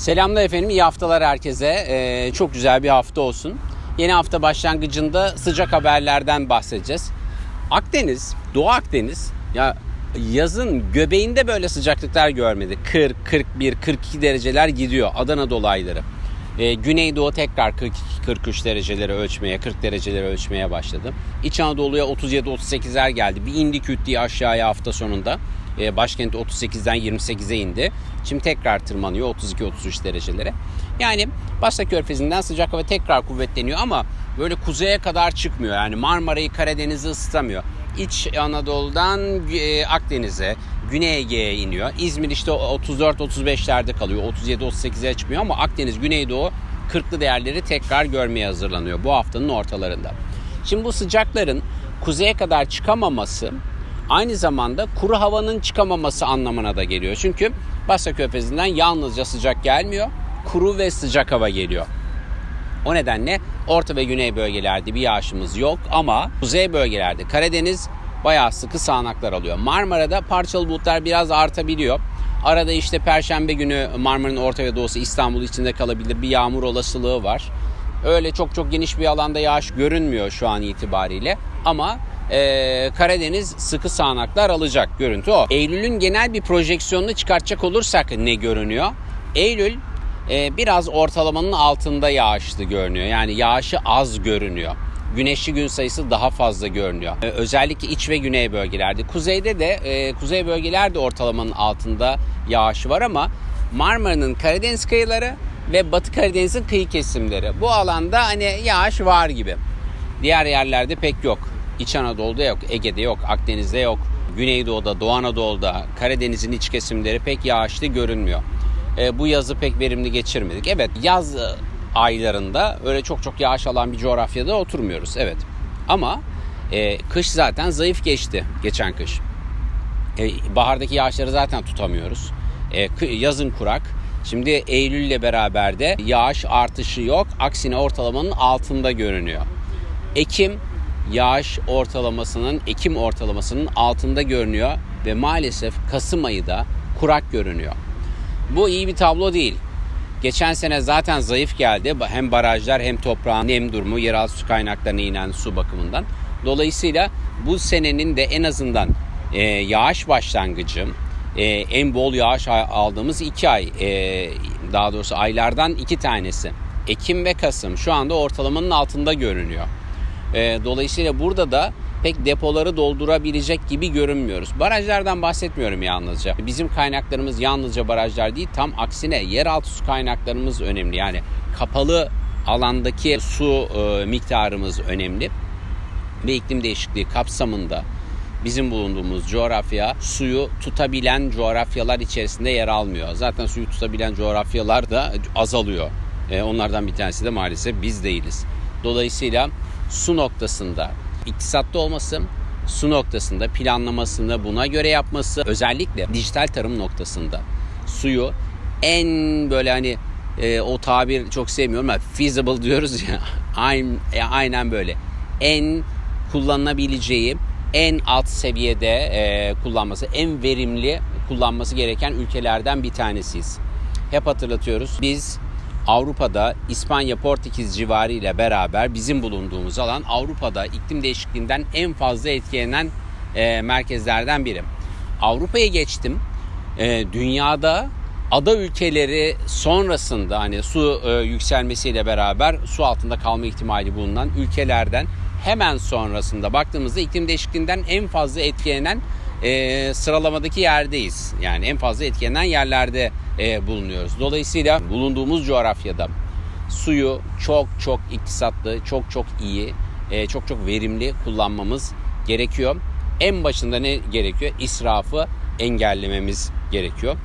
Selamlar efendim, iyi haftalar herkese. Ee, çok güzel bir hafta olsun. Yeni hafta başlangıcında sıcak haberlerden bahsedeceğiz. Akdeniz, Doğu Akdeniz ya yazın göbeğinde böyle sıcaklıklar görmedi. 40, 41, 42 dereceler gidiyor Adana dolayları. Ee, Güneydoğu tekrar 42-43 dereceleri ölçmeye, 40 dereceleri ölçmeye başladı. İç Anadolu'ya 37-38'ler geldi. Bir indi küt diye aşağıya hafta sonunda. Başkent 38'den 28'e indi. Şimdi tekrar tırmanıyor 32-33 derecelere. Yani Basra Körfezi'nden sıcak hava tekrar kuvvetleniyor ama böyle kuzeye kadar çıkmıyor. Yani Marmara'yı Karadeniz'i ısıtamıyor. İç Anadolu'dan e, Akdeniz'e, Güney Ege'ye iniyor. İzmir işte 34-35'lerde kalıyor. 37-38'e çıkmıyor ama Akdeniz, Güneydoğu 40'lı değerleri tekrar görmeye hazırlanıyor bu haftanın ortalarında. Şimdi bu sıcakların kuzeye kadar çıkamaması aynı zamanda kuru havanın çıkamaması anlamına da geliyor. Çünkü Basra Körfezi'nden yalnızca sıcak gelmiyor, kuru ve sıcak hava geliyor. O nedenle orta ve güney bölgelerde bir yağışımız yok ama kuzey bölgelerde Karadeniz bayağı sıkı sağanaklar alıyor. Marmara'da parçalı bulutlar biraz artabiliyor. Arada işte perşembe günü Marmara'nın orta ve doğusu İstanbul içinde kalabilir bir yağmur olasılığı var. Öyle çok çok geniş bir alanda yağış görünmüyor şu an itibariyle ama e, Karadeniz sıkı sağanaklar alacak görüntü o. Eylül'ün genel bir projeksiyonunu çıkartacak olursak ne görünüyor? Eylül e, biraz ortalamanın altında yağışlı görünüyor. Yani yağışı az görünüyor. Güneşli gün sayısı daha fazla görünüyor. E, özellikle iç ve güney bölgelerde. Kuzeyde de e, kuzey bölgelerde ortalamanın altında yağış var ama Marmara'nın Karadeniz kıyıları ve Batı Karadeniz'in kıyı kesimleri. Bu alanda hani yağış var gibi. Diğer yerlerde pek yok. İç Anadolu'da yok, Ege'de yok, Akdeniz'de yok. Güneydoğu'da, Doğu Anadolu'da, Karadeniz'in iç kesimleri pek yağışlı görünmüyor. E, bu yazı pek verimli geçirmedik. Evet yaz aylarında öyle çok çok yağış alan bir coğrafyada oturmuyoruz. Evet ama e, kış zaten zayıf geçti geçen kış. E, bahardaki yağışları zaten tutamıyoruz. E, yazın kurak. Şimdi Eylül ile beraber de yağış artışı yok. Aksine ortalamanın altında görünüyor. Ekim yağış ortalamasının, Ekim ortalamasının altında görünüyor ve maalesef Kasım ayı da kurak görünüyor. Bu iyi bir tablo değil. Geçen sene zaten zayıf geldi. Hem barajlar hem toprağın nem durumu, yeraltı su kaynaklarına inen su bakımından. Dolayısıyla bu senenin de en azından e, yağış başlangıcı, e, en bol yağış aldığımız iki ay, e, daha doğrusu aylardan iki tanesi. Ekim ve Kasım şu anda ortalamanın altında görünüyor. E, dolayısıyla burada da pek depoları doldurabilecek gibi görünmüyoruz. Barajlardan bahsetmiyorum yalnızca. Bizim kaynaklarımız yalnızca barajlar değil, tam aksine yeraltı su kaynaklarımız önemli. Yani kapalı alandaki su e, miktarımız önemli ve iklim değişikliği kapsamında bizim bulunduğumuz coğrafya suyu tutabilen coğrafyalar içerisinde yer almıyor. Zaten suyu tutabilen coğrafyalar da azalıyor. E, onlardan bir tanesi de maalesef biz değiliz. Dolayısıyla su noktasında iktisatlı olması, su noktasında planlamasını buna göre yapması, özellikle dijital tarım noktasında suyu en böyle hani e, o tabir çok sevmiyorum ama feasible diyoruz ya aynen, aynen böyle en kullanılabileceği en alt seviyede e, kullanması, en verimli kullanması gereken ülkelerden bir tanesiyiz. Hep hatırlatıyoruz. Biz Avrupa'da İspanya, Portekiz civarı ile beraber bizim bulunduğumuz alan Avrupa'da iklim değişikliğinden en fazla etkilenen e, merkezlerden biri. Avrupa'ya geçtim. E, dünyada ada ülkeleri sonrasında hani su e, yükselmesiyle beraber su altında kalma ihtimali bulunan ülkelerden hemen sonrasında baktığımızda iklim değişikliğinden en fazla etkilenen e, sıralamadaki yerdeyiz. Yani en fazla etkilenen yerlerde e, bulunuyoruz. Dolayısıyla bulunduğumuz coğrafyada suyu çok çok iktisatlı, çok çok iyi, e, çok çok verimli kullanmamız gerekiyor. En başında ne gerekiyor? İsrafı engellememiz gerekiyor.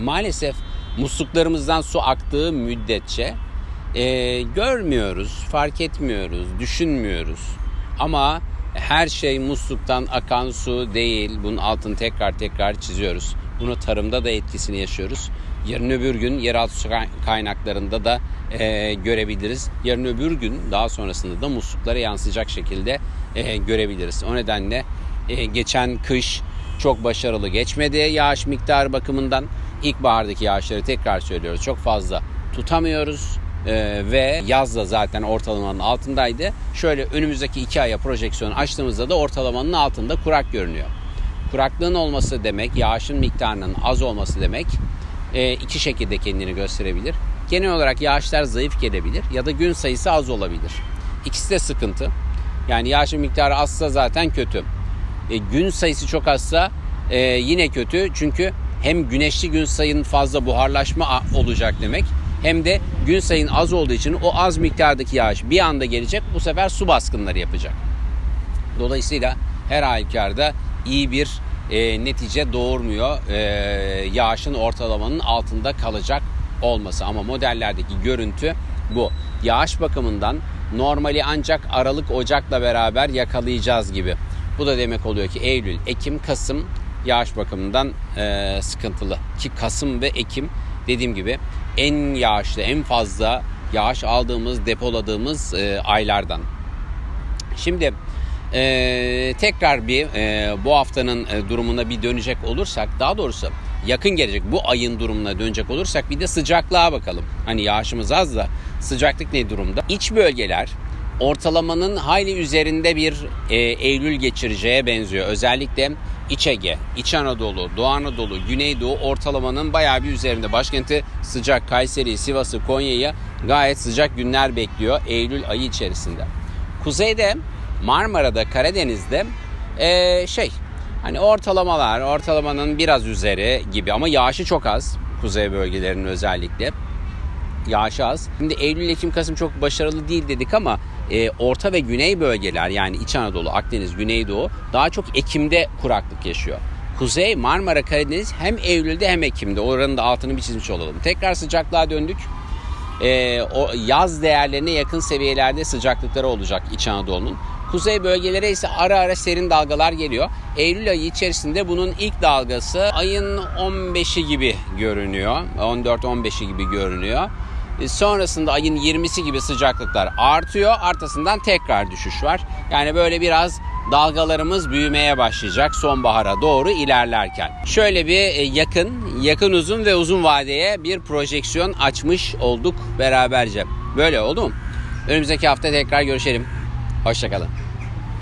Maalesef musluklarımızdan su aktığı müddetçe e, görmüyoruz, fark etmiyoruz, düşünmüyoruz. Ama her şey musluktan akan su değil. Bunun altını tekrar tekrar çiziyoruz. Bunu tarımda da etkisini yaşıyoruz. Yarın öbür gün yeraltı su kaynaklarında da e, görebiliriz. Yarın öbür gün daha sonrasında da musluklara yansıyacak şekilde e, görebiliriz. O nedenle e, geçen kış çok başarılı geçmedi yağış miktarı bakımından. İlkbahardaki yağışları tekrar söylüyoruz çok fazla tutamıyoruz Ee, ve yazda zaten ortalamanın altındaydı. Şöyle önümüzdeki iki aya projeksiyon açtığımızda da ortalamanın altında kurak görünüyor. Kuraklığın olması demek, yağışın miktarının az olması demek e, iki şekilde kendini gösterebilir. Genel olarak yağışlar zayıf gelebilir ya da gün sayısı az olabilir. İkisi de sıkıntı. Yani yağışın miktarı azsa zaten kötü. E, gün sayısı çok azsa e, yine kötü. Çünkü hem güneşli gün sayının fazla buharlaşma olacak demek hem de gün sayın az olduğu için o az miktardaki yağış bir anda gelecek. Bu sefer su baskınları yapacak. Dolayısıyla her halükarda iyi bir e, netice doğurmuyor e, yağışın ortalamanın altında kalacak olması. Ama modellerdeki görüntü bu. Yağış bakımından normali ancak Aralık Ocak'la beraber yakalayacağız gibi. Bu da demek oluyor ki Eylül, Ekim, Kasım yağış bakımından e, sıkıntılı. Ki Kasım ve Ekim dediğim gibi en yağışlı, en fazla yağış aldığımız, depoladığımız e, aylardan. Şimdi e, tekrar bir e, bu haftanın e, durumuna bir dönecek olursak daha doğrusu yakın gelecek bu ayın durumuna dönecek olursak bir de sıcaklığa bakalım. Hani yağışımız az da sıcaklık ne durumda? İç bölgeler ortalamanın hayli üzerinde bir e, Eylül geçireceğe benziyor. Özellikle İç Ege, İç Anadolu, Doğu Anadolu, Güneydoğu ortalamanın bayağı bir üzerinde. Başkenti sıcak Kayseri, Sivas'ı, Konya'yı gayet sıcak günler bekliyor Eylül ayı içerisinde. Kuzeyde Marmara'da, Karadeniz'de eee, şey hani ortalamalar, ortalamanın biraz üzeri gibi ama yağışı çok az. Kuzey bölgelerinin özellikle yağışı az. Şimdi Eylül, Ekim, Kasım çok başarılı değil dedik ama e, Orta ve Güney bölgeler yani İç Anadolu, Akdeniz, Güneydoğu daha çok Ekim'de kuraklık yaşıyor. Kuzey, Marmara, Karadeniz hem Eylül'de hem Ekim'de. Oranın da altını bir çizmiş olalım. Tekrar sıcaklığa döndük. E, o yaz değerlerine yakın seviyelerde sıcaklıkları olacak İç Anadolu'nun. Kuzey bölgelere ise ara ara serin dalgalar geliyor. Eylül ayı içerisinde bunun ilk dalgası ayın 15'i gibi görünüyor. 14-15'i gibi görünüyor. E, Sonrasında ayın 20'si gibi sıcaklıklar artıyor. Arkasından tekrar düşüş var. Yani böyle biraz dalgalarımız büyümeye başlayacak sonbahara doğru ilerlerken. Şöyle bir e, yakın, yakın uzun ve uzun vadeye bir projeksiyon açmış olduk beraberce. Böyle oldu mu? Önümüzdeki hafta tekrar görüşelim. Hoşçakalın.